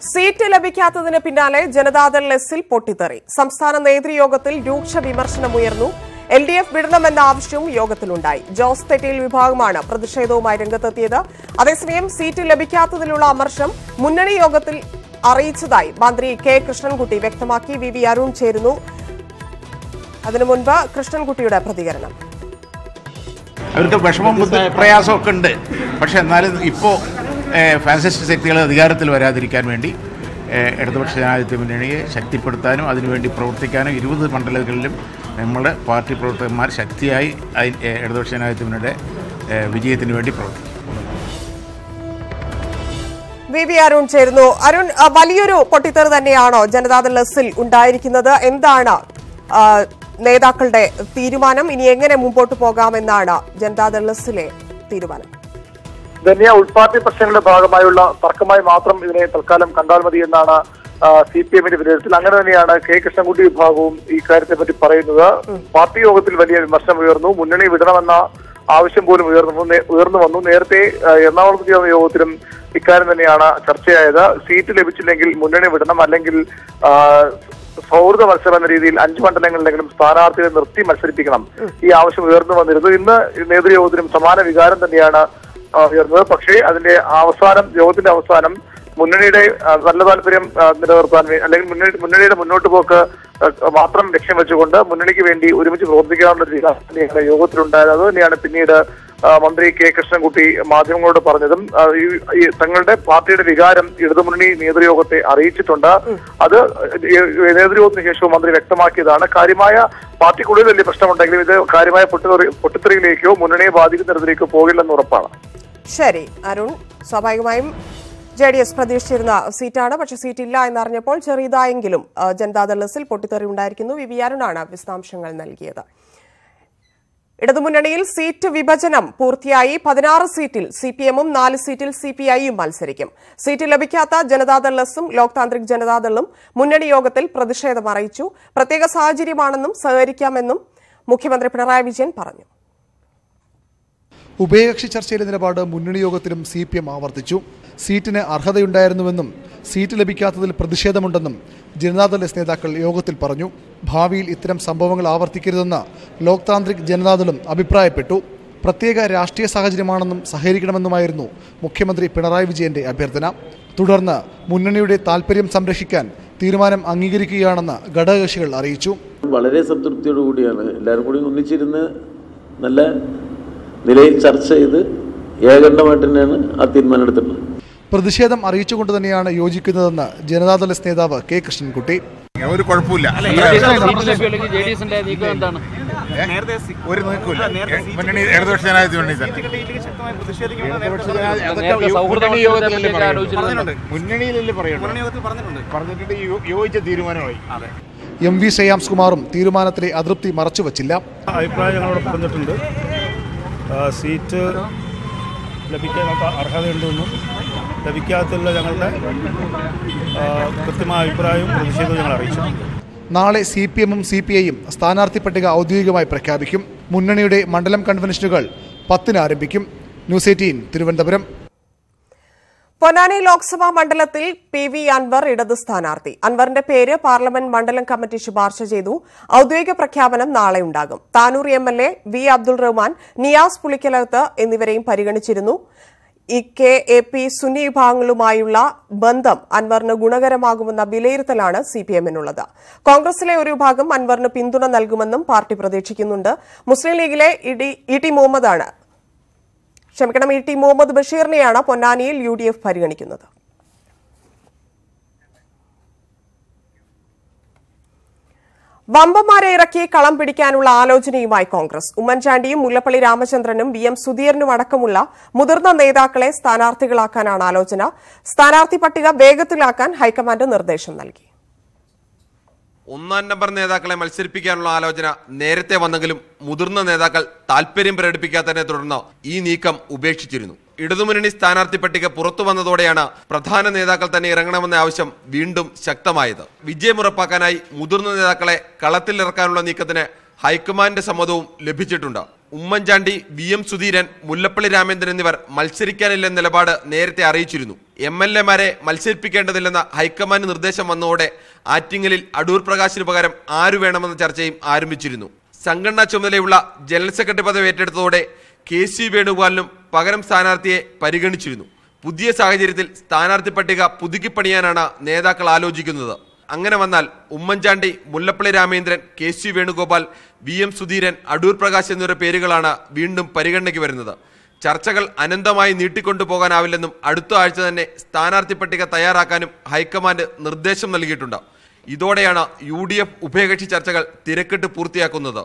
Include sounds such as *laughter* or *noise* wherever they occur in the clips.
Seat ലഭിക്കാത്തതിന് പിന്നാലെ ജനതാദൾ എസിൽ പൊട്ടിത്തെറി. സംസ്ഥാന നേതൃയോഗത്തിൽ രൂക്ഷ വിമർശനമുയർന്നു എൽ ഡി എഫ് വിടണമെന്ന ആവശ്യവും യോഗത്തിലുണ്ടായി. ജോസ് തെറ്റിയിൽ വിഭാഗമാണ് പ്രതിഷേധവുമായി രംഗത്തെത്തിയത്. അതേസമയം സീറ്റ് ലഭിക്കാത്തതിലുള്ള അമർഷം മുന്നണി യോഗത്തിൽ അറിയിച്ചതായി മന്ത്രി കെ കൃഷ്ണൻകുട്ടി വ്യക്തമാക്കി. വി വി അരുൺ ചേരുന്നു. അതിനു മുൻപ് കൃഷ്ണൻകുട്ടിയുടെ പ്രതികരണം. അവർക്ക് വിഷമം ബുദ്ധി പ്രയാസമൊക്കെ ഉണ്ട്. പക്ഷെ എന്നാലും ഇപ്പോൾ ഫാസിസ്റ്റ് ശക്തികൾ അധികാരത്തിൽ വരാതിരിക്കാൻ വേണ്ടി ഇടതുപക്ഷ ജനാധിപത്യ മുന്നണിയെ ശക്തിപ്പെടുത്താനും അതിനുവേണ്ടി പ്രവർത്തിക്കാനും ഇരുപത് മണ്ഡലങ്ങളിലും നമ്മുടെ പാർട്ടി പ്രവർത്തകന്മാർ ശക്തിയായി ഇടതുപക്ഷ ജനാധിപത്യ മുന്നണിയുടെ വിജയത്തിന് വേണ്ടി പ്രവർത്തിക്കും. വി വി അരുൺ ചേരുന്നു. അരുൺ വലിയൊരു പൊട്ടിത്തെറി തന്നെയാണോ ജനതാദൾ എസിൽ ഉണ്ടായിരിക്കുന്നത്? എന്താണ് നേതാക്കളുടെ തീരുമാനം? ഇനി എങ്ങനെ മുമ്പോട്ട് പോകാമെന്നാണ് ജനതാദൾ എസിലെ തീരുമാനം? ധന്യ ഉൾപാർട്ടി പ്രശ്നങ്ങളുടെ ഭാഗമായുള്ള തർക്കമായി മാത്രം ഇതിനെ തൽക്കാലം കണ്ടാൽ മതി എന്നാണ് സി പി എമ്മിന്റെ വിലയിരുത്തൽ. അങ്ങനെ തന്നെയാണ് കെ കൃഷ്ണൻകുട്ടി വിഭാഗവും ഈ കാര്യത്തെ പറ്റി പറയുന്നത്. പാർട്ടി യോഗത്തിൽ വലിയ വിമർശനം ഉയർന്നു. മുന്നണി വിടണമെന്ന ആവശ്യം പോലും ഉയർന്നു ഉയർന്നു വന്നു. നേരത്തെ എറണാകുളത്ത് ചേർന്ന യോഗത്തിലും ഇക്കാര്യം തന്നെയാണ് ചർച്ചയായത്. സീറ്റ് ലഭിച്ചില്ലെങ്കിൽ മുന്നണി വിടണം. അല്ലെങ്കിൽ സൗഹൃദ മത്സരം എന്ന രീതിയിൽ അഞ്ച് മണ്ഡലങ്ങളിലെങ്കിലും സ്ഥാനാർത്ഥികളെ നിർത്തി മത്സരിപ്പിക്കണം. ഈ ആവശ്യം ഉയർന്നു വന്നിരുന്നു. ഇന്ന് നേതൃയോഗത്തിനും സമാന വികാരം തന്നെയാണ് ഉയർന്നത്. പക്ഷേ അതിന്റെ അവസാനം യോഗത്തിന്റെ അവസാനം മുന്നണിയുടെ നല്ല താല്പര്യം നിലനിർത്താൻ അല്ലെങ്കിൽ മുന്നണി മുന്നണിയുടെ മുന്നോട്ട് പോക്ക് മാത്രം ലക്ഷ്യം വെച്ചുകൊണ്ട് മുന്നണിക്ക് വേണ്ടി ഒരുമിച്ച് പ്രവർത്തിക്കാനുള്ള തന്നെയാണ് യോഗത്തിലുണ്ടായത്. അത് തന്നെയാണ് പിന്നീട് മന്ത്രി കെ. കൃഷ്ണൻകുട്ടി മാധ്യമങ്ങളോട് പറഞ്ഞതും ഈ- തങ്ങളുടെ പാർട്ടിയുടെ വികാരം ഇടതുമുന്നണി നേതൃയോഗത്തെ അറിയിച്ചിട്ടുണ്ട്. അത് നേതൃയോഗത്തിന് ശേഷവും മന്ത്രി വ്യക്തമാക്കിയതാണ്. കാര്യമായ പാർട്ടിക്കുള്ളിൽ വലിയ പ്രശ്നമുണ്ടെങ്കിലും ഇത് കാര്യമായ പൊട്ടിത്തെറി പൊട്ടിത്തെറിയിലേക്കോ മുന്നണിയെ ബാധിക്കുന്ന തരത്തിലേക്കോ പോകില്ലെന്ന് ഉറപ്പാണ്. ശരി അരുൺ സ്വാഭാവികമായും ജെ ഡി എസ് പ്രതീക്ഷിച്ചിരുന്ന സീറ്റാണ് പക്ഷേ സീറ്റില്ല എന്നറിഞ്ഞപ്പോൾ ചെറിയതായെങ്കിലും ജനതാദൾ എസിൽ പൊട്ടിത്തെറി ഉണ്ടായിരിക്കുന്നു. വി വി അരുണാണ് വിശദാംശങ്ങൾ നൽകിയത്. ഇടതുമുന്നണിയിൽ സീറ്റ് വിഭജനം പൂർത്തിയായി. പതിനാറ് സീറ്റിൽ സി പി എമ്മും നാല് സീറ്റിൽ സി പി ഐയും മത്സരിക്കും. സീറ്റ് ലഭിക്കാത്ത ജനതാദൾ എസും ലോക് താന്ത്രിക് ജനതാദളും മുന്നണി യോഗത്തിൽ പ്രതിഷേധം അറിയിച്ചു. പ്രത്യേക സാഹചര്യമാണെന്നും സഹകരിക്കാമെന്നും മുഖ്യമന്ത്രി പിണറായി വിജയൻ പറഞ്ഞു. ഉഭയകക്ഷി ചർച്ചയിലെ നിലപാട് മുന്നണി യോഗത്തിലും സി പി എം ആവർത്തിച്ചു. സീറ്റിന് അർഹതയുണ്ടായിരുന്നുവെന്നും സീറ്റ് ലഭിക്കാത്തതിൽ പ്രതിഷേധമുണ്ടെന്നും ജനതാദൾ എസ് നേതാക്കൾ യോഗത്തിൽ പറഞ്ഞു. ഭാവിയിൽ ഇത്തരം സംഭവങ്ങൾ ആവർത്തിക്കരുതെന്ന് ലോക് താന്ത്രിക് ജനതാദളും അഭിപ്രായപ്പെട്ടു. പ്രത്യേക രാഷ്ട്രീയ സാഹചര്യമാണെന്നും സഹകരിക്കണമെന്നുമായിരുന്നു മുഖ്യമന്ത്രി പിണറായി വിജയന്റെ അഭ്യർത്ഥന. തുടർന്ന് മുന്നണിയുടെ താൽപര്യം സംരക്ഷിക്കാൻ തീരുമാനം അംഗീകരിക്കുകയാണെന്ന് ഘടകകക്ഷികൾ അറിയിച്ചു. വളരെ സംതൃപ്തിയോടുകൂടിയാണ് എല്ലാവരും കൂടി ഒന്നിച്ചിരുന്ന് നല്ല നിലയിൽ ചർച്ച ചെയ്ത് ഏകണ്ഠമായിട്ട് തന്നെയാണ് ആ തീരുമാനം എടുത്തിട്ടുള്ളത് പ്രതിഷേധം അറിയിച്ചുകൊണ്ട് തന്നെയാണ് യോജിക്കുന്നതെന്ന് ജനതാദൾ എസ് നേതാവ് കെ കൃഷ്ണൻകുട്ടി. ഒരു കുഴപ്പമില്ല. ഒരു മുന്നണി ഇടതുപക്ഷ ജനാധിപത്യ മുന്നണി. മുന്നണിയിലല്ലേ പറഞ്ഞിട്ടുണ്ട്. പറഞ്ഞിട്ട് യോജിച്ച തീരുമാനമായി. എം വി ശ്രേയാംസ് കുമാറും തീരുമാനത്തിലെ അതൃപ്തി മറച്ചുവച്ചില്ല. അഭിപ്രായങ്ങളോട് പറഞ്ഞിട്ടുണ്ട്. സീറ്റ് ലഭിക്കാൻ ഞങ്ങൾക്ക് അർഹതയുണ്ടെന്നും ലഭിക്കാത്തുള്ള ഞങ്ങളുടെ കൃത്യമായ അഭിപ്രായവും പ്രതിഷേധവും ഞങ്ങൾ അറിയിച്ചു നാളെ സി പി എമ്മും സി പി ഐയും സ്ഥാനാർത്ഥി പട്ടിക ഔദ്യോഗികമായി പ്രഖ്യാപിക്കും. മുന്നണിയുടെ മണ്ഡലം കൺവെൻഷനുകൾ പത്തിന് ആരംഭിക്കും. News eighteen Thiruvananthapuram. Ponnani Lok Sabha മണ്ഡലത്തിൽ പി വി അൻവർ ഇടത് സ്ഥാനാർത്ഥി. അൻവറിന്റെ പേര് പാർലമെന്റ് മണ്ഡലം കമ്മിറ്റി ശുപാർശ ചെയ്തു. ഔദ്യോഗിക പ്രഖ്യാപനം നാളെ ഉണ്ടാകും. Tanur M L V Abdul Rahman Niyas Pulikkalath എന്നിവരെയും പരിഗണിച്ചിരുന്നു. E K A P Sunni വിഭാഗങ്ങളുമായുള്ള ബന്ധം അൻവറിന് ഗുണകരമാകുമെന്ന വിലയിരുത്തലാണ് സി പി എമ്മിനുള്ളത് കോൺഗ്രസിലെ ഒരു വിഭാഗം അൻവറിന് പിന്തുണ നൽകുമെന്നും പാർട്ടി പ്രതീക്ഷിക്കുന്നുണ്ട്. മുസ്ലിം ലീഗിലെ ഇ ടി മുഹമ്മദാണ് ക്ഷമിക്കണം ഇ ടി മുഹമ്മദ് ബഷീറിനെയാണ് പൊന്നാനിയിൽ യു ഡി എഫ് പരിഗണിക്കുന്നത്. വമ്പന്മാരെ ഇറക്കി കളം പിടിക്കാനുള്ള ആലോചനയുമായി കോൺഗ്രസ്. ഉമ്മൻചാണ്ടിയും മുല്ലപ്പള്ളി രാമചന്ദ്രനും വി എം സുധീരനും അടക്കമുള്ള മുതിർന്ന നേതാക്കളെ സ്ഥാനാർത്ഥികളാക്കാനാണ് ആലോചന. സ്ഥാനാർത്ഥി പട്ടിക വേഗത്തിലാക്കാൻ ഹൈക്കമാൻഡ് നിർദ്ദേശം നൽകി. ഒന്നാം നമ്പർ നേതാക്കളെ മത്സരിപ്പിക്കാനുള്ള ആലോചന നേരത്തെ വന്നെങ്കിലും മുതിർന്ന നേതാക്കൾ താല്പര്യം പ്രകടിപ്പിക്കാത്തതിനെ തുടർന്ന് ഈ നീക്കം ഉപേക്ഷിച്ചിരുന്നു. ഇടതുമുന്നണി സ്ഥാനാർത്ഥി പട്ടിക പുറത്തു വന്നതോടെയാണ് പ്രധാന നേതാക്കൾ തന്നെ ഇറങ്ങണമെന്ന ആവശ്യം വീണ്ടും ശക്തമായത്. വിജയം ഉറപ്പാക്കാനായി മുതിർന്ന നേതാക്കളെ കളത്തിലിറക്കാനുള്ള നീക്കത്തിന് ഹൈക്കമാൻഡ് സമ്മതവും ലഭിച്ചിട്ടുണ്ട്. ഉമ്മൻചാണ്ടി വി എം സുധീരൻ മുല്ലപ്പള്ളി രാമേന്ദ്രൻ എന്നിവർ മത്സരിക്കാനില്ലെന്ന നിലപാട് നേരത്തെ അറിയിച്ചിരുന്നു. എം എൽ എമാരെ മത്സരിപ്പിക്കേണ്ടതില്ലെന്ന ഹൈക്കമാൻഡ് നിർദ്ദേശം വന്നതോടെ ആറ്റിങ്ങലിൽ അടൂർ പ്രകാശിന് പകരം ആരു വേണമെന്ന ചർച്ചയും ആരംഭിച്ചിരുന്നു. സംഘടനാ ചുമതലയുള്ള ജനറൽ സെക്രട്ടറി പദവി ഏറ്റെടുത്തതോടെ കെ സി വേണുഗോപാലിനും പകരം സ്ഥാനാർത്ഥിയെ പരിഗണിച്ചിരുന്നു. പുതിയ സാഹചര്യത്തിൽ സ്ഥാനാർത്ഥി പട്ടിക പുതുക്കിപ്പണിയാനാണ് നേതാക്കൾ ആലോചിക്കുന്നത്. അങ്ങനെ വന്നാൽ Oommen Chandy Mullappally Ramachandran K C Venugopal V M Sudheeran Adoor Prakash എന്നിവരുടെ പേരുകളാണ് വീണ്ടും പരിഗണനയ്ക്ക് വരുന്നത്. ചർച്ചകൾ അനന്തമായി നീട്ടിക്കൊണ്ടുപോകാനാവില്ലെന്നും അടുത്ത ആഴ്ച തന്നെ സ്ഥാനാർത്ഥി പട്ടിക തയ്യാറാക്കാനും ഹൈക്കമാൻഡ് നിർദ്ദേശം നൽകിയിട്ടുണ്ട്. ഇതോടെയാണ് യു ഡി എഫ് ഉഭയകക്ഷി ചർച്ചകൾ തിരക്കിട്ട് പൂർത്തിയാക്കുന്നത്.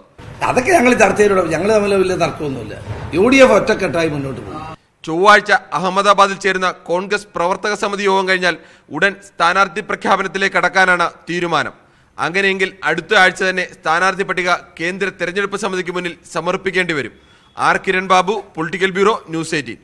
അതൊക്കെ ഞങ്ങൾ ചർച്ച ചെയ്തിട്ടുള്ളൂ ഞങ്ങൾ തമ്മിൽ വലിയ തർക്കമൊന്നുമില്ല. യു ഡി എഫ് ഒറ്റക്കെട്ടായി മുന്നോട്ട് പോകും ചൊവ്വാഴ്ച അഹമ്മദാബാദിൽ ചേരുന്ന കോൺഗ്രസ് പ്രവർത്തക സമിതി യോഗം കഴിഞ്ഞാൽ ഉടൻ സ്ഥാനാർത്ഥി പ്രഖ്യാപനത്തിലേക്ക് കടക്കാനാണ് തീരുമാനം. അങ്ങനെയെങ്കിൽ അടുത്ത ആഴ്ച തന്നെ സ്ഥാനാർത്ഥി പട്ടിക കേന്ദ്ര തെരഞ്ഞെടുപ്പ് സമിതിക്ക് മുന്നിൽ സമർപ്പിക്കേണ്ടി വരും. R Kiran Babu political bureau news eighteen.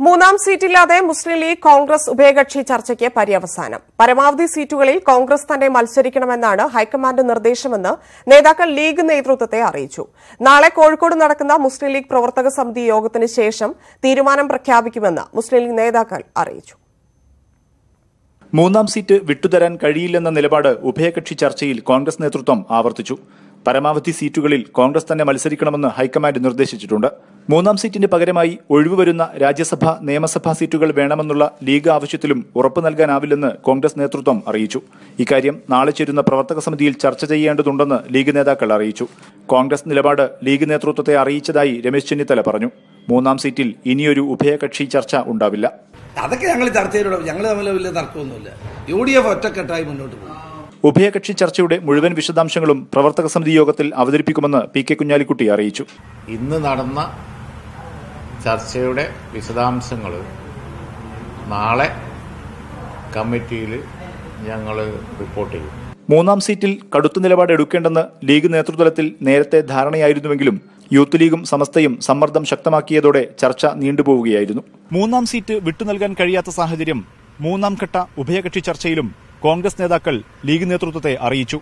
മൂന്നാം സീറ്റില്ലാതെ മുസ്ലിം ലീഗ് കോൺഗ്രസ് ഉഭയകക്ഷി ചർച്ചയ്ക്ക് പര്യവസാനം. പരമാവധി സീറ്റുകളിൽ കോൺഗ്രസ് തന്നെ മത്സരിക്കണമെന്നാണ് ഹൈക്കമാൻഡ് നിർദ്ദേശമെന്ന് നേതാക്കൾ ലീഗ് നേതൃത്വത്തെ അറിയിച്ചു. നാളെ കോഴിക്കോട് നടക്കുന്ന മുസ്ലിം ലീഗ് പ്രവർത്തക സമിതി യോഗത്തിന് ശേഷം തീരുമാനം പ്രഖ്യാപിക്കുമെന്ന് മുസ്ലിം ലീഗ് നേതാക്കൾ അറിയിച്ചു. മൂന്നാം സീറ്റ് വിട്ടുതരാൻ കഴിയില്ലെന്ന നിലപാട് ഉഭയകക്ഷി ചർച്ചയിൽ കോൺഗ്രസ് നേതൃത്വം ആവർത്തിച്ചു. പരമാവധി സീറ്റുകളിൽ കോൺഗ്രസ് തന്നെ മത്സരിക്കണമെന്ന് ഹൈക്കമാൻഡ് നിർദ്ദേശിച്ചിട്ടുണ്ട്. മൂന്നാം സീറ്റിന് പകരമായി ഒഴിവുവരുന്ന രാജ്യസഭ നിയമസഭാ സീറ്റുകൾ വേണമെന്നുള്ള ലീഗ് ആവശ്യത്തിലും ഉറപ്പു നൽകാനാവില്ലെന്ന് കോൺഗ്രസ് നേതൃത്വം അറിയിച്ചു. ഇക്കാര്യം നാളെ ചേരുന്ന പ്രവർത്തക സമിതിയിൽ ചർച്ച ചെയ്യേണ്ടതുണ്ടെന്ന് ലീഗ് നേതാക്കൾ അറിയിച്ചു. കോൺഗ്രസ് നിലപാട് ലീഗ് നേതൃത്വത്തെ അറിയിച്ചതായി രമേശ് ചെന്നിത്തല പറഞ്ഞു. മൂന്നാം സീറ്റിൽ ഇനിയൊരു ഉഭയകക്ഷി ചർച്ച ഉണ്ടാവില്ല. അതൊക്കെ ഞങ്ങൾ ചർച്ച ചെയ്തിട്ടുള്ളൂ ഞങ്ങൾ തമ്മിൽ വലിയ തർക്കമൊന്നുമില്ല. യു ഡി എഫ് ഒറ്റക്കെട്ടായി മുന്നോട്ട് പോകും. ഉഭയകക്ഷി ചർച്ചയുടെ മുഴുവൻ വിശദാംശങ്ങളും പ്രവർത്തക സമിതി യോഗത്തിൽ അവതരിപ്പിക്കുമെന്ന് പി കെ കുഞ്ഞാലിക്കുട്ടി അറിയിച്ചു. ഇന്ന് നടന്ന ചർച്ചയുടെ വിശദാംശങ്ങൾ നാളെ കമ്മിറ്റിയിൽ ഞങ്ങൾ റിപ്പോർട്ട് ചെയ്യും. മൂന്നാം സീറ്റിൽ കടുത്ത നിലപാട് എടുക്കേണ്ടെന്ന് ലീഗ് നേതൃത്വത്തിൽ നേരത്തെ ധാരണയായിരുന്നുവെങ്കിലും യൂത്ത് ലീഗും സമസ്തയും സമ്മർദ്ദം ശക്തമാക്കിയതോടെ ചർച്ച നീണ്ടുപോവുകയായിരുന്നു. മൂന്നാം സീറ്റ് വിട്ടുനൽകാൻ കഴിയാത്ത സാഹചര്യം മൂന്നാം ഘട്ട ഉഭയകക്ഷി ചർച്ചയിലും കോൺഗ്രസ് നേതാക്കൾ ലീഗ് നേതൃത്വത്തെ അറിയിച്ചു.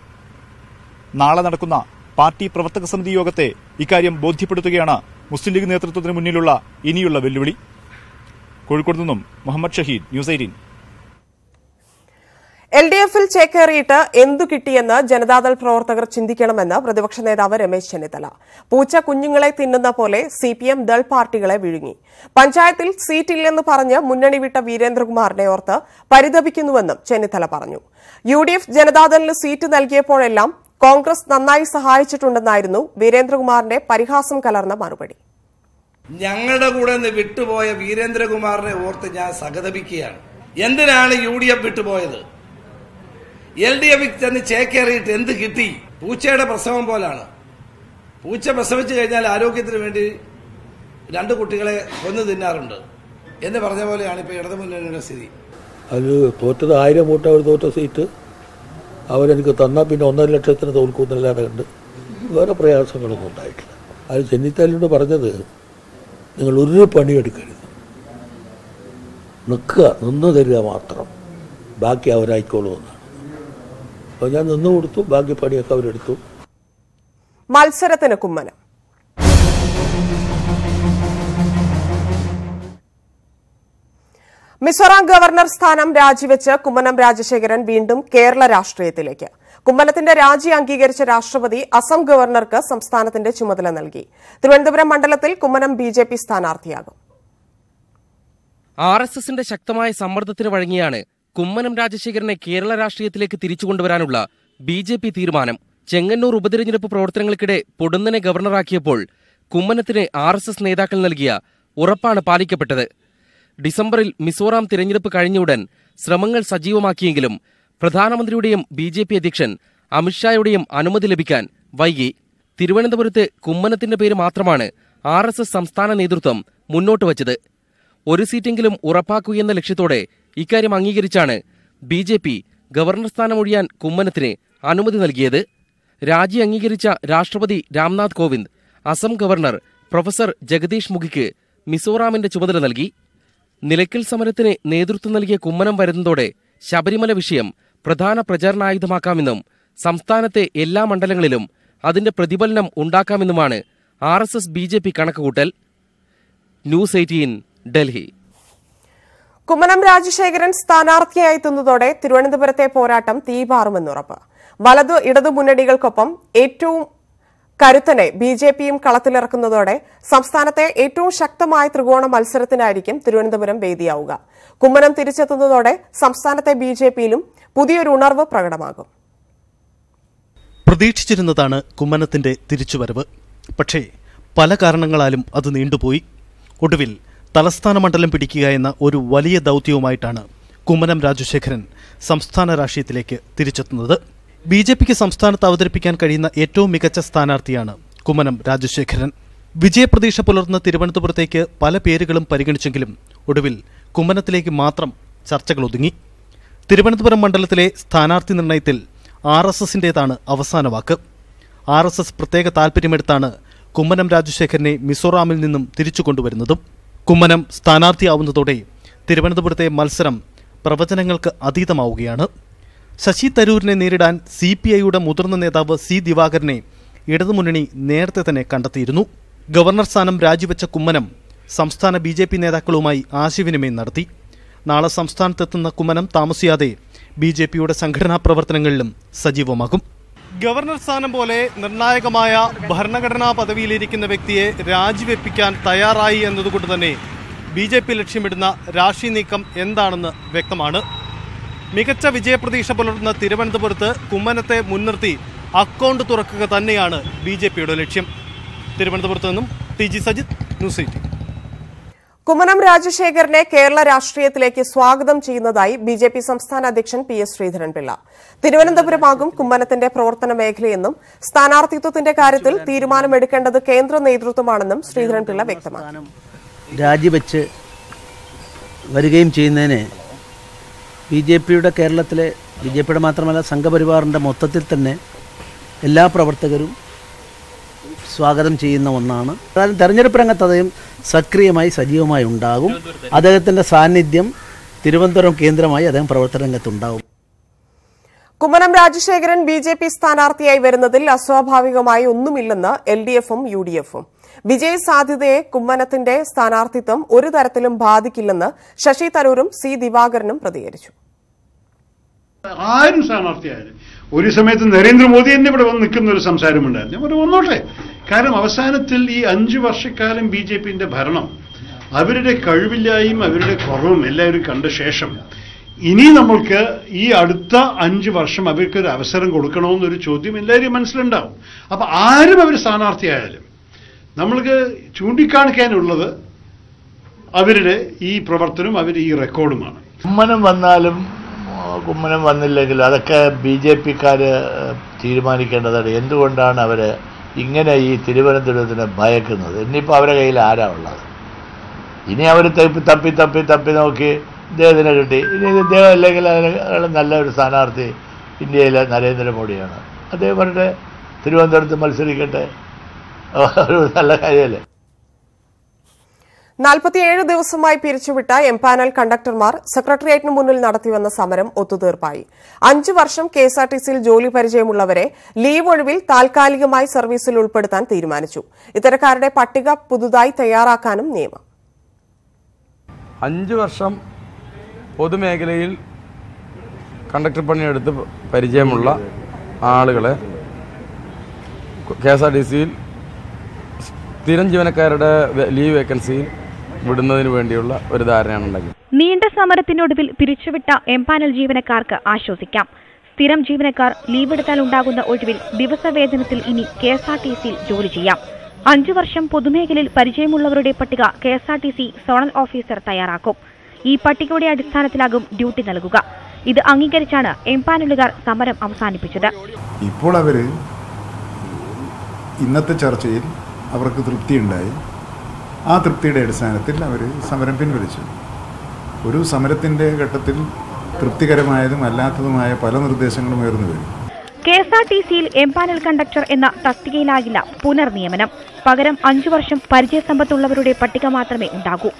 നാളെ നടക്കുന്ന പാർട്ടി പ്രവർത്തക സമിതി യോഗത്തെ ഇക്കാര്യം ബോധ്യപ്പെടുത്തുകയാണ് മുസ്ലിം ലീഗ് നേതൃത്വത്തിന് മുന്നിലുള്ള ഇനിയുള്ള വെല്ലുവിളി. കോഴിക്കോട് നിന്നും Muhammad Shaheed news eighteen. L D എഫിൽ ചേക്കേറിയിട്ട് എന്തു കിട്ടിയെന്ന് ജനതാദൾ പ്രവർത്തകർ ചിന്തിക്കണമെന്ന് പ്രതിപക്ഷ നേതാവ് രമേശ് ചെന്നിത്തല. പൂച്ച കുഞ്ഞുങ്ങളെ തിന്നുന്ന പോലെ സി പി എം ദൾ പാർട്ടികളെ വിഴുങ്ങി. പഞ്ചായത്തിൽ സീറ്റില്ലെന്ന് പറഞ്ഞ് മുന്നണി വിട്ട വീരേന്ദ്രകുമാറിനെ ഓർത്ത് പരിതപിക്കുന്നുവെന്നും ചെന്നിത്തല പറഞ്ഞു. യു ഡി എഫ് ജനതാദളിന് സീറ്റ് നൽകിയപ്പോഴെല്ലാം കോൺഗ്രസ് നന്നായി സഹായിച്ചിട്ടുണ്ടെന്നായിരുന്നു വീരേന്ദ്രകുമാറിന്റെ പരിഹാസം കലർന്ന മറുപടി. ഞങ്ങളുടെ കൂടെ നിന്ന് വിട്ടുപോയ വീരേന്ദ്രകുമാറിനെ ഓർത്ത് ഞാൻ സഹതപിക്കുകയാണ്. എന്തിനാണ് യു ഡി എഫ് വിട്ടുപോയത്? എൽ ഡി എഫിൽ ചെന്ന് ചേക്കേറിയിട്ട് എന്ത് കിട്ടി? പൂച്ചയുടെ പ്രസവം പോലാണ്. പൂച്ച പ്രസവിച്ചു കഴിഞ്ഞാൽ ആരോഗ്യത്തിന് വേണ്ടി രണ്ട് കുട്ടികളെ കൊന്നു തിന്നാറുണ്ട്. എന്ന് പറഞ്ഞ പോലെയാണ് ഇപ്പോൾ ഇടതുമുന്നണിയുടെ സ്ഥിതി. അത് തോറ്റത് ആയിരം വോട്ട് അവർ തോറ്റ സീറ്റ്. അവരെനിക്ക് തന്നാൽ പിന്നെ ഒന്നര ലക്ഷത്തിന് തോൽക്കുന്നില്ലാതെ കണ്ട് വേറെ പ്രയാസങ്ങളൊന്നും ഉണ്ടായിട്ടില്ല. അത് ചെന്നിത്തലിനോട് പറഞ്ഞത് നിങ്ങൾ ഒരു പണിയെടുക്കരുത്. നിൽക്കുക നിന്ന് തരിക മാത്രം. ബാക്കി അവരായിക്കോളൂ എന്നാണ് അപ്പോൾ ഞാൻ നിന്നു കൊടുത്തു ബാക്കി പണിയൊക്കെ അവരെടുത്തു. മത്സരത്തിന് കുമ്മനം. മിസോറാം ഗവർണർ സ്ഥാനം രാജിവെച്ച് കുമ്മനം രാജശേഖരൻ വീണ്ടും കേരള രാഷ്ട്രീയത്തിലേക്ക്. കുമ്മനത്തിന്റെ രാജി അംഗീകരിച്ച രാഷ്ട്രപതി അസം ഗവർണർക്ക് സംസ്ഥാനത്തിന്റെ ചുമതല നൽകി. തിരുവനന്തപുരം മണ്ഡലത്തിൽ കുമ്മനം ബി ജെ പി സ്ഥാനാർത്ഥിയാകും. ആർ എസ് എസിന്റെ ശക്തമായ സമ്മർദ്ദത്തിന് വഴങ്ങിയാണ് കുമ്മനം രാജശേഖരനെ കേരള രാഷ്ട്രീയത്തിലേക്ക് തിരിച്ചു കൊണ്ടുവരാനുള്ള ബി ജെ പി തീരുമാനം. ചെങ്ങന്നൂർ ഉപതെരഞ്ഞെടുപ്പ് പ്രവർത്തനങ്ങൾക്കിടെ പൊടുന്നനെ ഗവർണറാക്കിയപ്പോൾ കുമ്മനത്തിന് ആർ എസ് എസ് നേതാക്കൾ നൽകിയ ഉറപ്പാണ് പാലിക്കപ്പെട്ടത്. ഡിസംബറിൽ മിസോറാം തിരഞ്ഞെടുപ്പ് കഴിഞ്ഞയുടൻ ശ്രമങ്ങൾ സജീവമാക്കിയെങ്കിലും പ്രധാനമന്ത്രിയുടെയും ബി ജെ പി അധ്യക്ഷൻ അമിത്ഷായുടെയും അനുമതി ലഭിക്കാൻ വൈകി. തിരുവനന്തപുരത്ത് കുമ്മനത്തിന്റെ പേര് മാത്രമാണ് ആർ എസ് എസ് സംസ്ഥാന നേതൃത്വം മുന്നോട്ട് വച്ചത്. ഒരു സീറ്റെങ്കിലും ഉറപ്പാക്കുകയെന്ന ലക്ഷ്യത്തോടെ ഇക്കാര്യം അംഗീകരിച്ചാണ് ബി ജെ പി ഗവർണർ സ്ഥാനമൊഴിയാൻ കുമ്മനത്തിന് അനുമതി നൽകിയത്. രാജി അംഗീകരിച്ച രാഷ്ട്രപതി രാംനാഥ് കോവിന്ദ് അസം ഗവർണർ പ്രൊഫസർ ജഗദീഷ് മുഖിക്ക് മിസോറാമിന്റെ ചുമതല നൽകി. നിലയ്ക്കൽ സമരത്തിന് നേതൃത്വം നൽകിയ കുമ്മനം വരുന്നതോടെ ശബരിമല വിഷയം പ്രധാന പ്രചാരണായുധമാക്കാമെന്നും സംസ്ഥാനത്തെ എല്ലാ മണ്ഡലങ്ങളിലും അതിന്റെ പ്രതിഫലനം ഉണ്ടാക്കാമെന്നുമാണ് R S S B J P കണക്കുകൂട്ടൽ. News eighteen Delhi. Kummanam Rajasekharan സ്ഥാനാർത്ഥിയായി എത്തുന്നതോടെ തിരുവനന്തപുരത്തെ പോരാട്ടം തീപാറുമെന്നുറപ്പ് വലതു ഇടതു മുന്നണികൾക്കൊപ്പം ഏറ്റവും കരുത്തനെ ബി ജെ പിയും കളത്തിലിറക്കുന്നതോടെ സംസ്ഥാനത്തെ ഏറ്റവും ശക്തമായ ത്രികോണ മത്സരത്തിനായിരിക്കും തിരുവനന്തപുരം വേദിയാവുക. കുമ്മനം തിരിച്ചെത്തുന്നതോടെ സംസ്ഥാനത്തെ ബി ജെ പിയിലും പുതിയൊരു ഉണർവ് പ്രകടമാകും. പ്രതീക്ഷിച്ചിരുന്നതാണ് കുമ്മനത്തിന്റെ തിരിച്ചുവരവ്. പക്ഷേ പല കാരണങ്ങളാലും അത് നീണ്ടുപോയി. ഒടുവിൽ തലസ്ഥാന മണ്ഡലം പിടിക്കുക എന്ന ഒരു വലിയ ദൗത്യവുമായിട്ടാണ് കുമ്മനം രാജശേഖരൻ സംസ്ഥാന രാഷ്ട്രീയത്തിലേക്ക് തിരിച്ചെത്തുന്നത്. ബി ജെ പിക്ക് സംസ്ഥാനത്ത് അവതരിപ്പിക്കാൻ കഴിയുന്ന ഏറ്റവും മികച്ച സ്ഥാനാർത്ഥിയാണ് കുമ്മനം രാജശേഖരൻ. വിജയപ്രതീക്ഷ പുലർന്ന തിരുവനന്തപുരത്തേക്ക് പല പേരുകളും പരിഗണിച്ചെങ്കിലും ഒടുവിൽ കുമ്മനത്തിലേക്ക് മാത്രം ചർച്ചകൾ ഒതുങ്ങി. തിരുവനന്തപുരം മണ്ഡലത്തിലെ സ്ഥാനാർത്ഥി നിർണയത്തിൽ ആർ എസ് എസിന്റേതാണ് അവസാന വാക്ക്. ആർ എസ് എസ് പ്രത്യേക താൽപ്പര്യമെടുത്താണ് കുമ്മനം രാജശേഖരനെ മിസോറാമിൽ നിന്നും തിരിച്ചു കൊണ്ടുവരുന്നതും. കുമ്മനം സ്ഥാനാർത്ഥിയാവുന്നതോടെ തിരുവനന്തപുരത്തെ മത്സരം പ്രവചനങ്ങൾക്ക് അതീതമാവുകയാണ്. ശശി തരൂരിനെ നേരിടാൻ സി പി ഐയുടെ മുതിർന്ന നേതാവ് സി ദിവാകരനെ ഇടതുമുന്നണി നേരത്തെ തന്നെ കണ്ടെത്തിയിരുന്നു. ഗവർണർ സ്ഥാനം രാജിവെച്ച കുമ്മനം സംസ്ഥാന ബി ജെ പി നേതാക്കളുമായി ആശയവിനിമയം നടത്തി. നാളെ സംസ്ഥാനത്തെത്തുന്ന കുമ്മനം താമസിയാതെ ബി ജെ പിയുടെ സംഘടനാ പ്രവർത്തനങ്ങളിലും സജീവമാകും. ഗവർണർ സ്ഥാനം പോലെ നിർണായകമായ ഭരണഘടനാ പദവിയിലിരിക്കുന്ന വ്യക്തിയെ രാജിവെപ്പിക്കാൻ തയ്യാറായി എന്നതുകൊണ്ട് തന്നെ ബി ജെ പി ലക്ഷ്യമിടുന്ന രാഷ്ട്രീയ നീക്കം എന്താണെന്ന് വ്യക്തമാണ്. മികച്ച വിജയപ്രതീക്ഷ പുലർത്തുന്ന തിരുവനന്തപുരത്ത് കുമ്മനത്തെ മുൻനിർത്തി അക്കൗണ്ട് തുറക്കുക തന്നെയാണ് ബി ലക്ഷ്യം. തിരുവനന്തപുരത്ത് നിന്നും T G Sajith news eighteen. Kummanam രാജശേഖരനെ Kerala രാഷ്ട്രീയത്തിലേക്ക് സ്വാഗതം ചെയ്യുന്നതായി ബി ജെ പി സംസ്ഥാന അധ്യക്ഷൻ പി എസ് ശ്രീധരൻപിള്ള. തിരുവനന്തപുരമാകും കുമ്മനത്തിന്റെ പ്രവർത്തന മേഖലയെന്നും സ്ഥാനാർത്ഥിത്വത്തിന്റെ കാര്യത്തിൽ തീരുമാനമെടുക്കേണ്ടത് കേന്ദ്ര നേതൃത്വമാണെന്നും ശ്രീധരൻപിള്ള വ്യക്തമാക്കി. രാജിവെച്ച് വരികയും ചെയ്യുന്നതിന് ബി ജെ പിയുടെ കേരളത്തിലെ ബി ജെ പിയുടെ മാത്രമല്ല സംഘപരിവാറിന്റെ മൊത്തത്തിൽ തന്നെ എല്ലാ പ്രവർത്തകരും സ്വാഗതം ചെയ്യുന്ന ഒന്നാണ്. തെരഞ്ഞെടുപ്പ് രംഗത്ത് സക്രിയമായി സജീവമായി ഉണ്ടാകും. അദ്ദേഹത്തിന്റെ സാന്നിധ്യം തിരുവനന്തപുരം കേന്ദ്രമായി അദ്ദേഹം പ്രവർത്തന രംഗത്തുണ്ടാകും Kummanam Rajasekharan B J P സ്ഥാനാർത്ഥിയായി വരുന്നതിൽ അസ്വാഭാവികമായി ഒന്നുമില്ലെന്ന് എൽ ഡി എഫും യു ഡി എഫും. വിജയ സാധ്യതയെ കുമ്മനത്തിന്റെ സ്ഥാനാർത്ഥിത്വം ഒരു തരത്തിലും ബാധിക്കില്ലെന്ന് ശശി തരൂരും സി ദിവാകരനും പ്രതികരിച്ചു. ആരും സ്ഥാനാർത്ഥിയായാലും ഒരു സമയത്ത് നരേന്ദ്രമോദി തന്നെ ഇവിടെ വന്ന് നിൽക്കുന്ന ഒരു സംസാരമുണ്ടായിരുന്നു. ഞാൻ പറഞ്ഞു വന്നോട്ടെ. കാരണം അവസാനത്തിൽ ഈ അഞ്ചു വർഷക്കാലം ബി ജെ പിന്റെ ഭരണം അവരുടെ കഴിവില്ലായും അവരുടെ കുറവും എല്ലാവരും കണ്ട ശേഷം ഇനി നമ്മൾക്ക് ഈ അടുത്ത അഞ്ച് വർഷം അവർക്ക് ഒരു അവസരം കൊടുക്കണമെന്നൊരു ചോദ്യം എല്ലാവരും മനസ്സിലുണ്ടാവും. അപ്പൊ ആരും അവർ സ്ഥാനാർത്ഥിയായാലും നമ്മൾക്ക് ചൂണ്ടിക്കാണിക്കാനുള്ളത് അവരുടെ ഈ പ്രവർത്തനം അവരുടെ ഈ റെക്കോർഡുമാണ്. കുമ്മനം വന്നാലും കുമ്മനം വന്നില്ലെങ്കിലും അതൊക്കെ ബി ജെ പിക്കാർ തീരുമാനിക്കേണ്ടതാണ്. എന്തുകൊണ്ടാണ് അവർ ഇങ്ങനെ ഈ തിരുവനന്തപുരത്തിനെ ഭയക്കുന്നത്. ഇനിയിപ്പോൾ അവരുടെ കയ്യിൽ ആരാ ഉള്ളത്? ഇനി അവർ തപ്പി തപ്പി തപ്പി തപ്പി നോക്കി ഇദ്ദേഹത്തിനെ കിട്ടി. ഇനി ഇദ്ദേഹം അല്ലെങ്കിൽ അതിന് നല്ല ഒരു സ്ഥാനാർത്ഥി ഇന്ത്യയിലെ നരേന്ദ്രമോദിയാണ്. അദ്ദേഹം പറഞ്ഞിട്ട് തിരുവനന്തപുരത്ത് മത്സരിക്കട്ടെ. *laughs* ഒരു നല്ല കാര്യമല്ലേ? നാൽപ്പത്തിയേഴ് ദിവസമായി പിരിച്ചുവിട്ട എംപാനൽ കണ്ടക്ടർമാർ സെക്രട്ടേറിയറ്റിന് മുന്നിൽ നടത്തിവന്ന സമരം ഒത്തുതീർപ്പായി. അഞ്ചു വർഷം കെഎസ്ആർടിസിയിൽ ജോലി പരിചയമുള്ളവരെ ലീവ് ഒഴിവിൽ താൽക്കാലികമായി സർവീസിൽ ഉൾപ്പെടുത്താൻ തീരുമാനിച്ചു. ഇത്തരക്കാരുടെ പട്ടിക പുതുതായി തയ്യാറാക്കാനും നിയമം. അഞ്ച് വർഷം പൊതുമേഖലയിൽ കണ്ടക്ടർ പണിയെടുത്ത് പരിചയമുള്ള ആളുകളെ കെ എസ് ആർ ടി സിയിൽ സ്ഥിരം ജീവനക്കാരുടെ ലീവ് വേക്കൻസിയിൽ വിടുന്നതിന് വേണ്ടിയുള്ള ഒരു ധാരണയാണ് ഉണ്ടാക്കി നീണ്ട സമരത്തിനൊടുവിൽ പിരിച്ചുവിട്ട എംപാനൽ ജീവനക്കാർക്ക് ആശ്വസിക്കാം. സ്ഥിരം ജീവനക്കാർ ലീവെടുത്താൽ ഉണ്ടാകുന്ന ഒഴിവിൽ ദിവസവേതനത്തിൽ ഇനി കെ എസ് ആർ ടി സിയിൽ ജോലി ചെയ്യാം. അഞ്ചു വർഷം പൊതുമേഖലയിൽ പരിചയമുള്ളവരുടെ പട്ടിക K S R T C zonal officer തയ്യാറാക്കും. ഈ പട്ടികയുടെ അടിസ്ഥാനത്തിലാകും ഡ്യൂട്ടി നൽകുക. ഇത് അംഗീകരിച്ചാണ് എംപാനലുകാർ സമരം അവസാനിപ്പിച്ചത്. ഇപ്പോൾ അവർ ഇന്നത്തെ ചർച്ചയിൽ അവർക്ക് തൃപ്തിയുണ്ടായി. ആ തൃപ്തിയുടെ അടിസ്ഥാനത്തിൽ അവർ സമരം പിൻവലിച്ചു. ഒരു സമരത്തിന്റെ ഘട്ടത്തിൽ തൃപ്തികരമായതും അല്ലാത്തതുമായ പല നിർദ്ദേശങ്ങളും ഉയർന്നു വരും. കെ എസ് ആർ ടി സിയിൽ എംപാനൽ കണ്ടക്ടർ എന്ന തസ്തികയിലാകില്ല പുനർനിയമനം. പകരം അഞ്ചു വർഷം പരിചയസമ്പത്തുള്ളവരുടെ പട്ടിക മാത്രമേ ഉണ്ടാകൂ.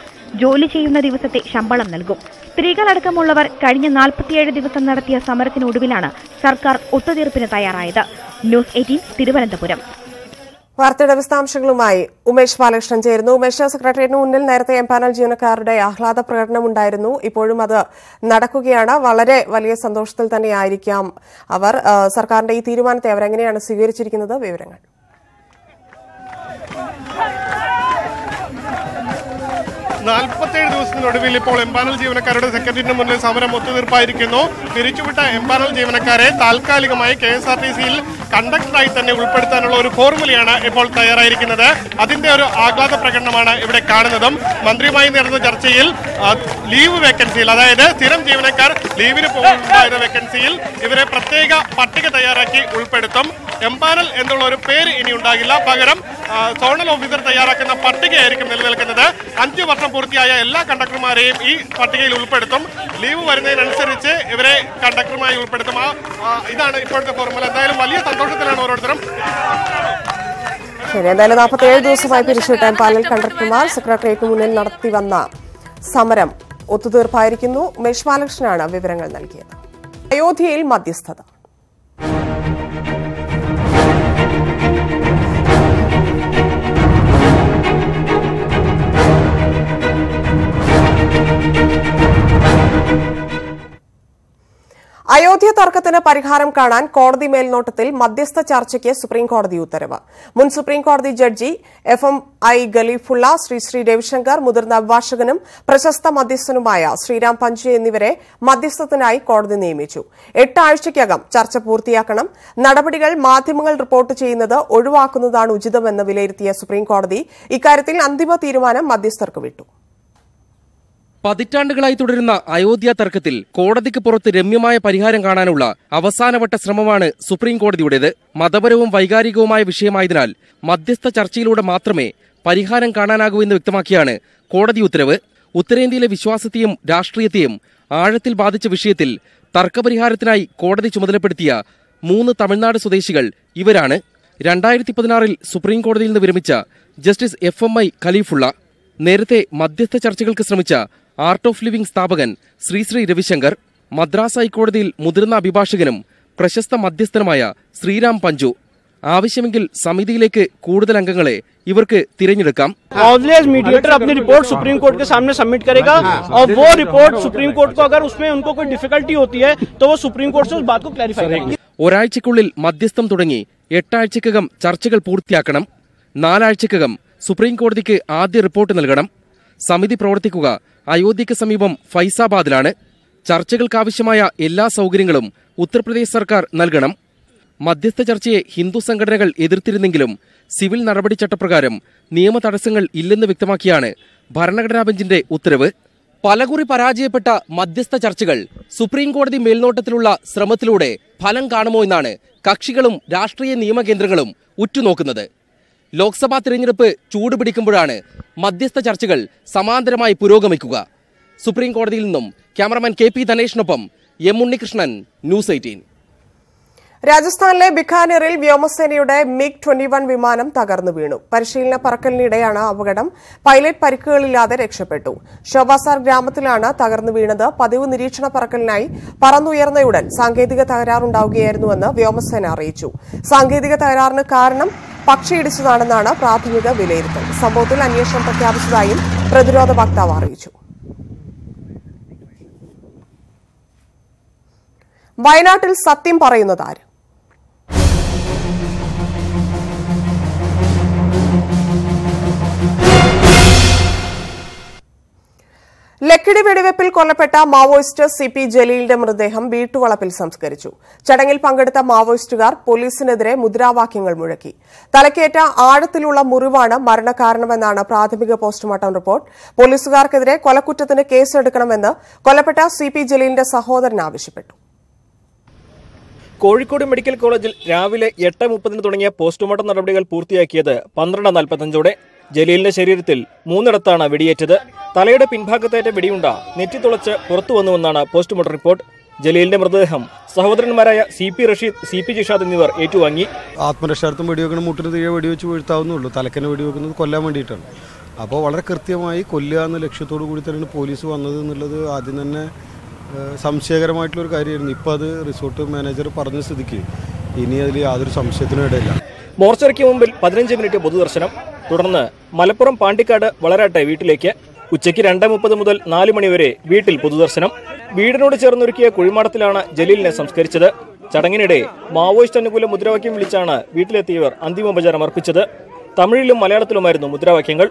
ജോലി ചെയ്യുന്ന ദിവസത്തെ ശമ്പളം നൽകും. സ്ത്രീകളടക്കമുള്ളവർ കഴിഞ്ഞ നാൽപ്പത്തിയേഴ് ദിവസം നടത്തിയ സമരത്തിനൊടുവിലാണ് സർക്കാർ ഒത്തുതീർപ്പിന് തയ്യാറായത്. News eighteen Thiruvananthapuram. വാർത്തയുടെ വിശദാംശങ്ങളുമായി ഉമേഷ് ബാലകൃഷ്ണൻ ചേരുന്നു ഉമേഷ് സെക്രട്ടേറിയറ്റിന് മുന്നിൽ നേരത്തെ എംപാനൽ ജീവനക്കാരുടെ ആഹ്ലാദ പ്രകടനം ഉണ്ടായിരുന്നു ഇപ്പോഴും അത് നടക്കുകയാണ് വളരെ വലിയ സന്തോഷത്തിൽ തന്നെയായിരിക്കാം അവർ സർക്കാരിന്റെ ഈ തീരുമാനത്തെ അവരെങ്ങനെയാണ് സ്വീകരിച്ചിരിക്കുന്നത് വിവരങ്ങൾ നാൽപ്പത്തേഴ് ദിവസത്തിനൊടുവിൽ ഇപ്പോൾ എംപാനൽ ജീവനക്കാരുടെ സെക്രട്ടറിന് മുന്നിൽ സമരം ഒത്തുതീർപ്പായിരിക്കുന്നു. പിരിച്ചുവിട്ട എംപാനൽ ജീവനക്കാരെ താൽക്കാലികമായി കെ എസ് ആർ ടി സിയിൽ കണ്ടക്ടറായി തന്നെ ഉൾപ്പെടുത്താനുള്ള ഒരു ഫോർമുലയാണ് ഇപ്പോൾ തയ്യാറായിരിക്കുന്നത്. അതിന്റെ ഒരു ആഹ്ലാദ പ്രകടനമാണ് ഇവിടെ കാണുന്നതും. മന്ത്രിയുമായി നടന്ന ചർച്ചയിൽ ലീവ് വേക്കൻസിയിൽ അതായത് സ്ഥിരം ജീവനക്കാർ ലീവിന് പോകുന്ന വേക്കൻസിയിൽ ഇവരെ പ്രത്യേക പട്ടിക തയ്യാറാക്കി ഉൾപ്പെടുത്തും. എംപാനൽ എന്നുള്ള ഒരു പേര് ഇനി ഉണ്ടാകില്ല. പകരം സോണൽ ഓഫീസർ തയ്യാറാക്കുന്ന പട്ടികയായിരിക്കും നിലനിൽക്കുന്നത്. അഞ്ചു വർഷം പൂർത്തിയായ എല്ലാ കണ്ടക്ടർമാരെയും ഈ പട്ടികയിൽ ഉൾപ്പെടുത്തും. ലീവ് വരുന്നതിനനുസരിച്ച് ഇവരെ കണ്ടക്ടറുമായി ഉൾപ്പെടുത്തും. ആ ഇതാണ് ഇപ്പോഴത്തെ ഫോർമുല എന്തായാലും വലിയ സന്തോഷത്തിലാണ് ഓരോരുത്തരും. ശരി എന്തായാലും നാൽപ്പത്തിയേഴ് ദിവസമായി പിരിച്ചുവിട്ട പാനൽ കണ്ടക്ടർമാർ സെക്രട്ടേറിയറ്റിന് മുന്നിൽ നടത്തി വന്ന സമരം ഒത്തുതീർപ്പായിരിക്കുന്നു. ഉമേഷ് ബാലകൃഷ്ണനാണ് വിവരങ്ങൾ നൽകിയത്. അയോധ്യയിൽ മധ്യസ്ഥത. അയോധ്യ തർക്കത്തിന് പരിഹാരം കാണാൻ കോടതി മേൽനോട്ടത്തിൽ മധ്യസ്ഥ ചർച്ചയ്ക്ക് സുപ്രീംകോടതി ഉത്തരവ്. മുൻ സുപ്രീംകോടതി judge F M I Kalifulla Sri Sri Ravi Shankar മുതിർന്ന അഭിഭാഷകനും പ്രശസ്ത മധ്യസ്ഥനുമായ ശ്രീരാം പഞ്ചു എന്നിവരെ മധ്യസ്ഥത്തിനായി കോടതി നിയമിച്ചു. എട്ടാഴ്ചയ്ക്കകം ചർച്ച പൂർത്തിയാക്കണം. നടപടികൾ മാധ്യമങ്ങൾ റിപ്പോർട്ട് ചെയ്യുന്നത് ഒഴിവാക്കുന്നതാണ് ഉചിതമെന്ന് വിലയിരുത്തിയ സുപ്രീംകോടതി ഇക്കാര്യത്തിൽ അന്തിമ തീരുമാനം മധ്യസ്ഥർക്ക് വിട്ടു. പതിറ്റാണ്ടുകളായി തുടരുന്ന അയോധ്യ തർക്കത്തിൽ കോടതിക്ക് പുറത്ത് രമ്യമായ പരിഹാരം കാണാനുള്ള അവസാനവട്ട ശ്രമമാണ് സുപ്രീം കോടതിയുടേത്. മതപരവും വൈകാരികവുമായ വിഷയമായതിനാൽ മധ്യസ്ഥ ചർച്ചയിലൂടെ മാത്രമേ പരിഹാരം കാണാനാകൂ എന്ന് വ്യക്തമാക്കിയാണ് കോടതി ഉത്തരവ്. ഉത്തരേന്ത്യയിലെ വിശ്വാസത്തെയും രാഷ്ട്രീയത്തെയും ആഴത്തിൽ ബാധിച്ച വിഷയത്തിൽ തർക്കപരിഹാരത്തിനായി കോടതി ചുമതലപ്പെടുത്തിയ മൂന്ന് തമിഴ്നാട് സ്വദേശികൾ ഇവരാണ്. രണ്ടായിരത്തി പതിനാറിൽ സുപ്രീം കോടതിയിൽ നിന്ന് വിരമിച്ച justice F M I Kalifulla നേരത്തെ മധ്യസ്ഥ ചർച്ചകൾക്ക് ശ്രമിച്ച ആർട്ട് ഓഫ് ലിവിംഗ് സ്ഥാപകൻ ശ്രീശ്രീ രവിശങ്കർ മദ്രാസ് ഹൈക്കോടതിയിൽ മുതിർന്ന അഭിഭാഷകനും പ്രശസ്ത മധ്യസ്ഥനുമായ ശ്രീരാം പഞ്ചു ആവശ്യമെങ്കിൽ സമിതിയിലേക്ക് കൂടുതൽ അംഗങ്ങളെ ഇവർക്ക് തിരഞ്ഞെടുക്കാം ऑब्वियस मीडिएटर अपनी रिपोर्ट सुप्रीम कोर्ट के सामने सबमिट करेगा और वो रिपोर्ट सुप्रीम कोर्ट को अगर उसमें उनको कोई डिफिकल्टी होती है तो वो सुप्रीम कोर्ट से उस बात को क्लैरिफाई करेंगे ഒരാഴ്ചയ്ക്കുള്ളിൽ മധ്യസ്ഥം തുടങ്ങി എട്ടാഴ്ചക്കകം ചർച്ചകൾ പൂർത്തിയാക്കണം നാലാഴ്ചക്കകം സുപ്രീം കോടതിക്ക് ആദ്യ റിപ്പോർട്ട് നൽകണം സമിതി പ്രവർത്തിക്കുക അയോധ്യയ്ക്ക് സമീപം ഫൈസാബാദിലാണ്. ചർച്ചകൾക്കാവശ്യമായ എല്ലാ സൗകര്യങ്ങളും ഉത്തർപ്രദേശ് സർക്കാർ നൽകണം. മധ്യസ്ഥ ചർച്ചയെ ഹിന്ദു സംഘടനകൾ എതിർത്തിരുന്നെങ്കിലും സിവിൽ നടപടി ചട്ടപ്രകാരം നിയമ തടസ്സങ്ങൾ ഇല്ലെന്ന് വ്യക്തമാക്കിയാണ് ഭരണഘടനാ ബെഞ്ചിന്റെ ഉത്തരവ്. പലകുറി പരാജയപ്പെട്ട മധ്യസ്ഥ ചർച്ചകൾ സുപ്രീം കോടതി മേൽനോട്ടത്തിലുള്ള ശ്രമത്തിലൂടെ ഫലം കാണുമോ എന്നാണ് കക്ഷികളും രാഷ്ട്രീയ നിയമകേന്ദ്രങ്ങളും ഉറ്റുനോക്കുന്നത്. ലോക്സഭാ തിരഞ്ഞെടുപ്പ് ചൂടുപിടിക്കുമ്പോഴാണ് മധ്യസ്ഥ ചർച്ചകൾ സമാന്തരമായി പുരോഗമിക്കുക. സുപ്രീം കോടതിയിൽ നിന്നും ക്യാമറമാൻ കെ പി ധനേഷിനൊപ്പം എം ഉണ്ണികൃഷ്ണൻ ന്യൂസ് എയ്റ്റീൻ. രാജസ്ഥാനിലെ ബിക്കാനീറിൽ വ്യോമസേനയുടെ മിഗ് ട്വന്റി വൺ വിമാനം തകർന്നു വീണു. പരിശീലന പറക്കലിനിടെയാണ് അപകടം. പൈലറ്റ് പരിക്കുകളില്ലാതെ രക്ഷപ്പെട്ടു. ഷോബാസാർ ഗ്രാമത്തിലാണ് തകർന്നു വീണത്. പതിവ് നിരീക്ഷണ പറക്കലിനായി പറന്നുയർന്നയുടൻ സാങ്കേതിക തകരാറുണ്ടാവുകയായിരുന്നുവെന്ന് വ്യോമസേന അറിയിച്ചു. സാങ്കേതിക തകരാറിന് കാരണം പക്ഷിയിടിച്ചതാണെന്നാണ് പ്രാഥമിക വിലയിരുത്തൽ. സംഭവത്തിൽ അന്വേഷണം പ്രഖ്യാപിച്ചതായും പ്രതിരോധ വക്താവ് അറിയിച്ചു. വയനാട്ടിൽ സത്യം പറയുന്നതാര് ലക്കിടി വെടിവെപ്പിൽ കൊല്ലപ്പെട്ട മാവോയിസ്റ്റ് സി പി ജലീലിന്റെ മൃതദേഹം വീട്ടുവളപ്പിൽ സംസ്കരിച്ചു. ചടങ്ങിൽ പങ്കെടുത്ത മാവോയിസ്റ്റുകാർ പോലീസിനെതിരെ മുദ്രാവാക്യങ്ങൾ മുഴക്കി. തലക്കേറ്റ ആഴത്തിലുള്ള മുറിവാണ് മരണകാരണമെന്നാണ് പ്രാഥമിക പോസ്റ്റ്മോർട്ടം റിപ്പോർട്ട്. പോലീസുകാർക്കെതിരെ കൊലക്കുറ്റത്തിന് കേസെടുക്കണമെന്ന് കൊല്ലപ്പെട്ട സി പി ജലീലിന്റെ സഹോദരൻ ആവശ്യപ്പെട്ടു. കോഴിക്കോട് മെഡിക്കൽ കോളേജിൽ രാവിലെ എട്ട് മുപ്പതിന് തുടങ്ങിയ പോസ്റ്റ്മോർട്ടം നടപടികൾ പൂർത്തിയാക്കിയത് പന്ത്രണ്ട് നാൽപ്പത്തഞ്ചോടെ. ജലീലിന്റെ ശരീരത്തിൽ മൂന്നിടത്താണ് വെടിയേറ്റത്. തലയുടെ പിൻഭാഗത്തേറ്റ വെടിയുണ്ട നെറ്റിത്തുളച്ച് പുറത്തു വന്നുവെന്നാണ് പോസ്റ്റ്മോർട്ടം റിപ്പോർട്ട്. ജലീലിന്റെ മൃതദേഹം സഹോദരന്മാരായ C P Rasheed C P Jishad എന്നിവർ ഏറ്റുവാങ്ങി. ആത്മരക്ഷാർത്ഥം വെടിവെക്കണം മുട്ടിന് തീരെ വെടിവെച്ച് വീഴ്ത്താവുന്നുള്ളൂ തലക്കനെ വെടിവെക്കുന്നത് കൊല്ലാൻ വേണ്ടിയിട്ടാണ്. അപ്പോൾ വളരെ കൃത്യമായി കൊല്ലുക എന്ന ലക്ഷ്യത്തോടു കൂടി തന്നെയാണ് പോലീസ് വന്നത് എന്നുള്ളത് ആദ്യം തന്നെ സംശയകരമായിട്ടുള്ളൊരു കാര്യമായിരുന്നു. ഇപ്പോൾ അത് റിസോർട്ട് മാനേജർ പറഞ്ഞ സ്ഥിതിക്ക് ഇനി അതിൽ യാതൊരു സംശയത്തിനും ഇടയില്ല. മോർച്ചറിക്ക് മുമ്പിൽ പതിനഞ്ച് മിനിറ്റ് പൊതുദർശനം. തുടർന്ന് മലപ്പുറം പാണ്ടിക്കാട് വളരാട്ടെ വീട്ടിലേക്ക് ഉച്ചയ്ക്ക് രണ്ട് മുപ്പത് മുതൽ നാല് മണിവരെ വീട്ടിൽ പൊതുദർശനം. വീടിനോട് ചേർന്നൊരുക്കിയ കുഴിമാടത്തിലാണ് ജലീലിനെ സംസ്കരിച്ചത്. ചടങ്ങിനിടെ മാവോയിസ്റ്റ് അനുകൂല മുദ്രാവാക്യം വിളിച്ചാണ് വീട്ടിലെത്തിയവർ അന്തിമോപചാരം അർപ്പിച്ചത്. തമിഴിലും മലയാളത്തിലുമായിരുന്നു മുദ്രാവാക്യങ്ങൾ.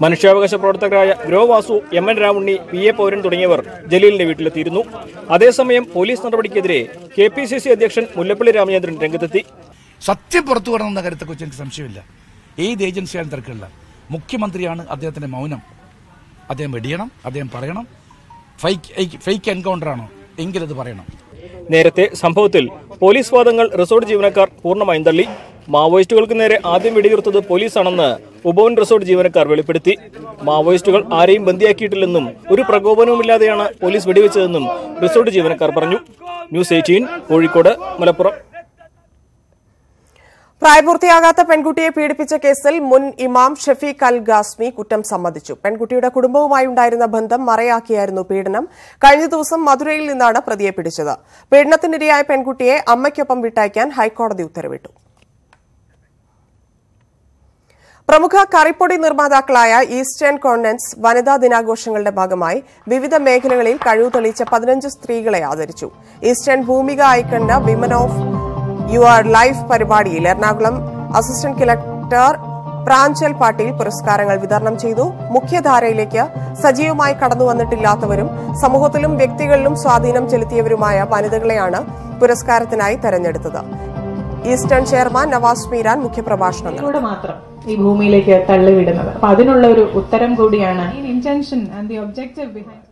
മനുഷ്യാവകാശ പ്രവർത്തകരായ Grow Vasu M N Ramunni P A Pouran തുടങ്ങിയവർ ജലീലിന്റെ വീട്ടിലെത്തിയിരുന്നു. അതേസമയം പോലീസ് നടപടിക്കെതിരെ കെ പി സി സി അധ്യക്ഷൻ മുല്ലപ്പള്ളി രാമചന്ദ്രൻ രംഗത്തെത്തി. സത്യം പുറത്തു വരണമെന്ന കാര്യത്തെക്കുറിച്ച് എനിക്ക് സംശയമില്ല. ഏത് ഏജൻസിയാണ് തിരക്കുള്ള? മുഖ്യമന്ത്രിയാണ് അദ്ദേഹത്തിന്റെ മൗനം. അദ്ദേഹം വെടിയണം അദ്ദേഹം പറയണം. ഫൈക്ക് ഫേക്ക് എൻകൗണ്ടറാണോ എങ്കിലത് പറയണം. നേരത്തെ സംഭവത്തിൽ പോലീസ് വാദങ്ങൾ റിസോർട്ട് ജീവനക്കാർ പൂർണമായും തള്ളി. മാവോയിസ്റ്റുകൾക്ക് നേരെ ആദ്യം വെടിയുർത്തത് പോലീസാണെന്ന് ഉപവൻ റിസോർട്ട് ജീവനക്കാർ വെളിപ്പെടുത്തി. മാവോയിസ്റ്റുകൾ ആരെയും ബന്ദിയാക്കിയിട്ടില്ലെന്നും ഒരു പ്രകോപനവുമില്ലാതെയാണ് പോലീസ് വെടിവെച്ചതെന്നും റിസോർട്ട് ജീവനക്കാർ പറഞ്ഞു. News eighteen Kozhikode Malappuram. പ്രായപൂർത്തിയാകാത്ത പെൺകുട്ടിയെ പീഡിപ്പിച്ച കേസിൽ മുൻ ഇമാം ഷഫീഖ് അൽ ഗാസ്മി കുറ്റം സമ്മതിച്ചു. പെൺകുട്ടിയുടെ കുടുംബവുമായി ഉണ്ടായിരുന്ന ബന്ധം മറയാക്കിയായിരുന്നു പീഡനം. കഴിഞ്ഞ ദിവസം മധുരയിൽ നിന്നാണ് പ്രതിയെ പിടിച്ചത്. പീഡനത്തിനിരയായ പെൺകുട്ടിയെ അമ്മയ്ക്കൊപ്പം വിട്ടയക്കാൻ ഹൈക്കോടതി ഉത്തരവിട്ടു. പ്രമുഖ കറിപ്പൊടി നിർമ്മാതാക്കളായ ഈസ്റ്റേൺ കോൺവെന്റ്സ് വനിതാ ദിനാഘോഷങ്ങളുടെ ഭാഗമായി വിവിധ മേഖലകളിൽ കഴിവ് തെളിയിച്ച പതിനഞ്ച് സ്ത്രീകളെ ആദരിച്ചു. Eastern Bhoomika iconic women of your life പരിപാടിയിൽ എറണാകുളം അസിസ്റ്റന്റ് കളക്ടർ പ്രാഞ്ചൽ പാട്ടീൽ പുരസ്കാരങ്ങൾ വിതരണം ചെയ്തു. മുഖ്യധാരയിലേക്ക് സജീവമായി കടന്നു വന്നിട്ടില്ലാത്തവരും സമൂഹത്തിലും വ്യക്തികളിലും സ്വാധീനം ചെലുത്തിയവരുമായ വനിതകളെയാണ് പുരസ്കാരത്തിനായി തെരഞ്ഞെടുത്തത്. ഈസ്റ്റേൺ ചെയർമാൻ നവാസ് മീരാൻ മുഖ്യപ്രഭാഷണം മാത്രം ഈ ഭൂമിയിലേക്ക് തള്ളിവിടുന്നത്. അപ്പൊ അതിനുള്ള ഒരു ഉത്തരം കൂടിയാണ് intention and the objective behind